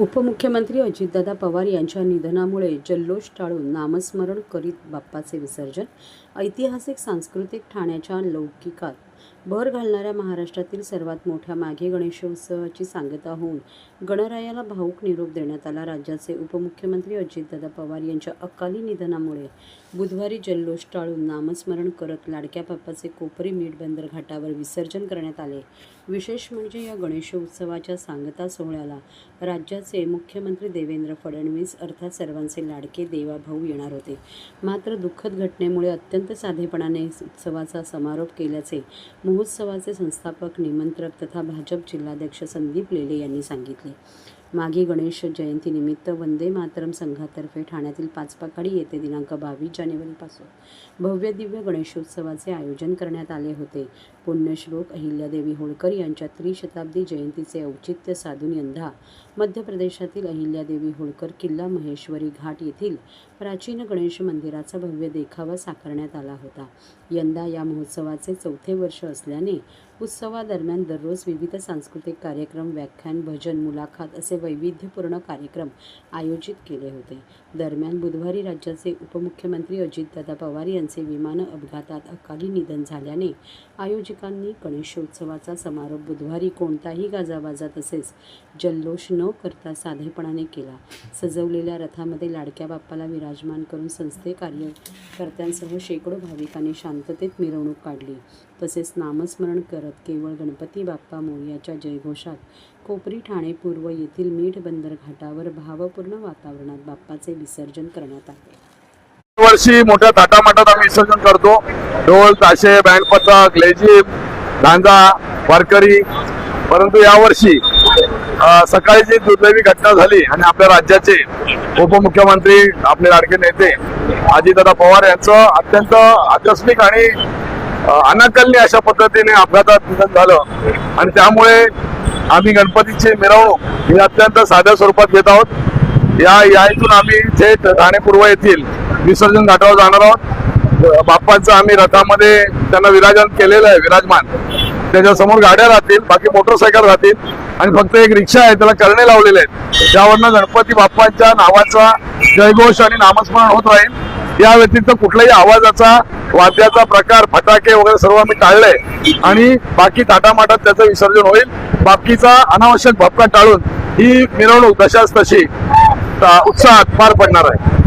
उपमुख्यमंत्री अजितदादा पवार यांच्या निधनामुळे जल्लोष टाळून नामस्मरण करीत बाप्पाचे विसर्जन ऐतिहासिक सांस्कृतिक ठाण्याच्या लौकिकात भर घालणाऱ्या महाराष्ट्रातील सर्वात मोठ्या माघे गणेशोत्सवाची सांगता होऊन गणरायाला भाऊक निरोप देण्यात आला. राज्याचे उपमुख्यमंत्री अजितदादा पवार यांच्या अकाली निधनामुळे बुधवारी जल्लोष टाळून नामस्मरण करत लाडक्या बाप्पाचे कोपरी मीठ बंदर घाटावर विसर्जन करण्यात आले. विशेष म्हणजे या गणेशोत्सवाच्या सांगता सोहळ्याला राज्याचे मुख्यमंत्री देवेंद्र फडणवीस अर्थात सर्वांचे लाडके देवाभाऊ येणार होते. मात्र दुःखद घटनेमुळे अत्यंत साधेपणाने उत्सवाचा समारोप केल्याचे महोत्सवाचे संस्थापक निमंत्रक तथा भाजप जिल्हाध्यक्ष संदीप लेले यांनी सांगितले. मागे गणेश जयंतीनिमित्त वंदे मातरम संघातर्फे ठाण्यातील पाचपाखाडी येथे दिनांक बावीस जानेवारीपासून भव्य दिव्य गणेशोत्सवाचे आयोजन करण्यात आले होते. पुण्यश्लोक अहिल्यादेवी होळकर यांच्या त्रिशताब्दी जयंतीचे औचित्य साधून यंदा मध्य प्रदेशातील अहिल्यादेवी होळकर किल्ला महेश्वरी घाट येथील प्राचीन गणेश मंदिराचा भव्य देखावा साकारण्यात आला होता. यंदा या महोत्सवाचे चौथे वर्ष असल्याने उत्सवादरम्यान दररोज विविध सांस्कृतिक कार्यक्रम व्याख्यान भजन मुलाखत असे वैविध्यपूर्ण कार्यक्रम आयोजित केले होते. दरम्यान बुधवारी राज्याचे उपमुख्यमंत्री अजितदादा पवार यांचे विमान अपघातात अकाली निधन झाल्याने आयोजकांनी गणेशोत्सवाचा समारोप बुधवारी कोणताही गाजावाजा तसेच जल्लोष न करता साधेपणाने केला. सजवलेल्या रथामध्ये लाडक्या बाप्पाला विराजमान करून संस्थे कार्यकर्त्यांसह शेकडो भाविकांनी शांततेत मिरवणूक काढली. तसेच नामस्मरण करत केवळ गणपती बाप्पा मोर्याच्या जयघोषात कोपरी ठाणे पूर्व येथील मीठ बंदर घाटावर भावपूर्ण वातावरणात बाप्पाचे विसर्जन करण्यात आले. वर्षी मोठ्या थाटामाटात आम्ही विसर्जन करतो. ढोल ताशे बँड पथक लेझिम गांजा वारकरी. परंतु यावर्षी सकाळी जी दुर्दैवी घटना झाली आणि आपल्या राज्याचे उपमुख्यमंत्री आपले लाडके नेते अजितदादा पवार यांचं अत्यंत आकस्मिक आणि अं, अनाकलनीय अशा पद्धतीने अपघातात निधन झालं. आणि त्यामुळे आम्ही गणपतीची मिरवणूक ही अत्यंत साध्या स्वरूपात घेत आहोत. या या इथून आम्ही थेट ठाणे पूर्व येथील विसर्जन घाटावर जाणार आहोत. बाप्पांचं आम्ही रथामध्ये त्यांना विराजन केलेलं आहे विराजमान. त्याच्यासमोर गाड्या राहतील बाकी मोटरसायकल राहतील आणि फक्त एक रिक्षा आहे त्याला करणे लावलेले आहेत. त्यावरनं गणपती बाप्पांच्या नावाचा जयघोष आणि नामस्मरण होत राहील. या व्यतिरिक्त कुठल्याही आवाजाचा वाद्याचा प्रकार फटाके वगैरे सर्व आम्ही टाळले. आणि बाकी ताटामाटात त्याचं विसर्जन होईल. बाकीचा अनावश्यक भपका टाळून ही मिरवणूक तशाच तशी उत्साहात पार पडणार आहे.